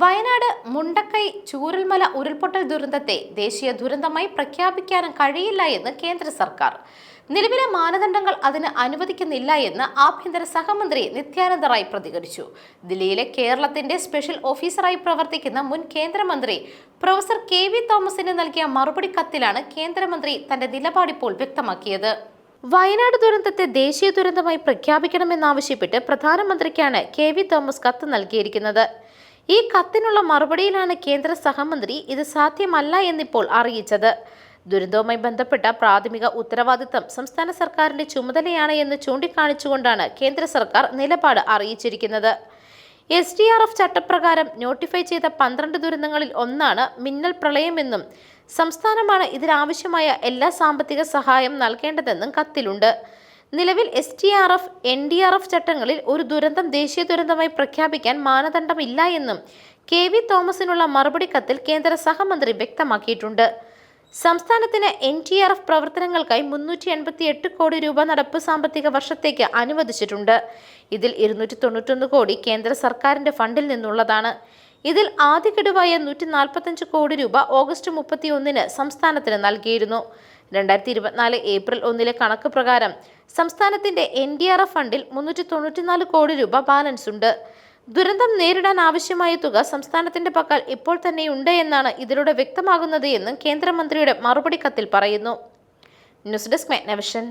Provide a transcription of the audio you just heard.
വയനാട് മുണ്ടക്കൈ ചൂരൽമല ഉരുൾപൊട്ടൽ ദുരന്തത്തെ ദേശീയ ദുരന്തമായി പ്രഖ്യാപിക്കാനും കഴിയില്ല എന്ന് കേന്ദ്ര സർക്കാർ. നിലവിലെ മാനദണ്ഡങ്ങൾ അതിന് അനുവദിക്കുന്നില്ല എന്ന് ആഭ്യന്തര സഹമന്ത്രി നിത്യാനന്ദ റായ് പ്രതികരിച്ചു. ദില്ലിയിലെ കേരളത്തിന്റെ സ്പെഷ്യൽ ഓഫീസറായി പ്രവർത്തിക്കുന്ന മുൻ കേന്ദ്രമന്ത്രി പ്രൊഫസർ കെ വി തോമസിന് നൽകിയ മറുപടി കത്തിലാണ് കേന്ദ്രമന്ത്രി തന്റെ നിലപാടിപ്പോൾ വ്യക്തമാക്കിയത്. വയനാട് ദുരന്തത്തെ ദേശീയ ദുരന്തമായി പ്രഖ്യാപിക്കണമെന്നാവശ്യപ്പെട്ട് പ്രധാനമന്ത്രിക്കാണ് കെ വി തോമസ് കത്ത് നൽകിയിരിക്കുന്നത്. ഈ കത്തിനുള്ള മറുപടിയിലാണ് കേന്ദ്ര സഹമന്ത്രി ഇത് സാധ്യമല്ല എന്നിപ്പോൾ അറിയിച്ചത്. ദുരന്തവുമായി ബന്ധപ്പെട്ട പ്രാഥമിക ഉത്തരവാദിത്തം സംസ്ഥാന സർക്കാരിന്റെ ചുമതലയാണ് എന്ന് ചൂണ്ടിക്കാണിച്ചുകൊണ്ടാണ് കേന്ദ്ര സർക്കാർ നിലപാട് അറിയിച്ചിരിക്കുന്നത്. എസ് ഡി ആർ എഫ് ചട്ടപ്രകാരം നോട്ടിഫൈ ചെയ്ത പന്ത്രണ്ട് ദുരന്തങ്ങളിൽ ഒന്നാണ് മിന്നൽ പ്രളയമെന്നും സംസ്ഥാനമാണ് ഇതിനാവശ്യമായ എല്ലാ സാമ്പത്തിക സഹായം നൽകേണ്ടതെന്നും കത്തിലുണ്ട്. നിലവിൽ S T R F N D R F ചട്ടങ്ങളിൽ ഒരു ദുരന്തം ദേശീയ ദുരന്തമായി പ്രഖ്യാപിക്കാൻ മാനദണ്ഡമില്ല എന്നും കെ വി തോമസിനുള്ള മറുപടി കത്തിൽ കേന്ദ്ര സഹമന്ത്രി വ്യക്തമാക്കിയിട്ടുണ്ട്. സംസ്ഥാനത്തിന് എൻ ടി ആർ എഫ് പ്രവർത്തനങ്ങൾക്കായി മുന്നൂറ്റി എൺപത്തി എട്ട് കോടി രൂപ നടപ്പ് സാമ്പത്തിക വർഷത്തേക്ക് അനുവദിച്ചിട്ടുണ്ട്. ഇതിൽ ഇരുന്നൂറ്റി തൊണ്ണൂറ്റൊന്ന് കോടി കേന്ദ്ര സർക്കാരിന്റെ ഫണ്ടിൽ നിന്നുള്ളതാണ്. ഇതിൽ ആദ്യ ഗഡുവായ നൂറ്റി നാൽപ്പത്തഞ്ച് കോടി രൂപ ഓഗസ്റ്റ് മുപ്പത്തി ഒന്നിന് സംസ്ഥാനത്തിന് നൽകിയിരുന്നു. രണ്ടായിരത്തി ഇരുപത്തിനാല് ഏപ്രിൽ ഒന്നിലെ കണക്ക് പ്രകാരം സംസ്ഥാനത്തിന്റെ എൻ ഡി ആർ എഫ് ഫണ്ടിൽ മുന്നൂറ്റി തൊണ്ണൂറ്റിനാല് കോടി രൂപ ബാലൻസ് ഉണ്ട്. ദുരന്തം നേരിടാൻ ആവശ്യമായ തുക സംസ്ഥാനത്തിന്റെ പക്കൽ ഇപ്പോൾ തന്നെ ഉണ്ട് എന്നാണ് ഇതിലൂടെ വ്യക്തമാകുന്നത് എന്നും കേന്ദ്രമന്ത്രിയുടെ മറുപടി കത്തിൽ പറയുന്നു. News desk Megnavision.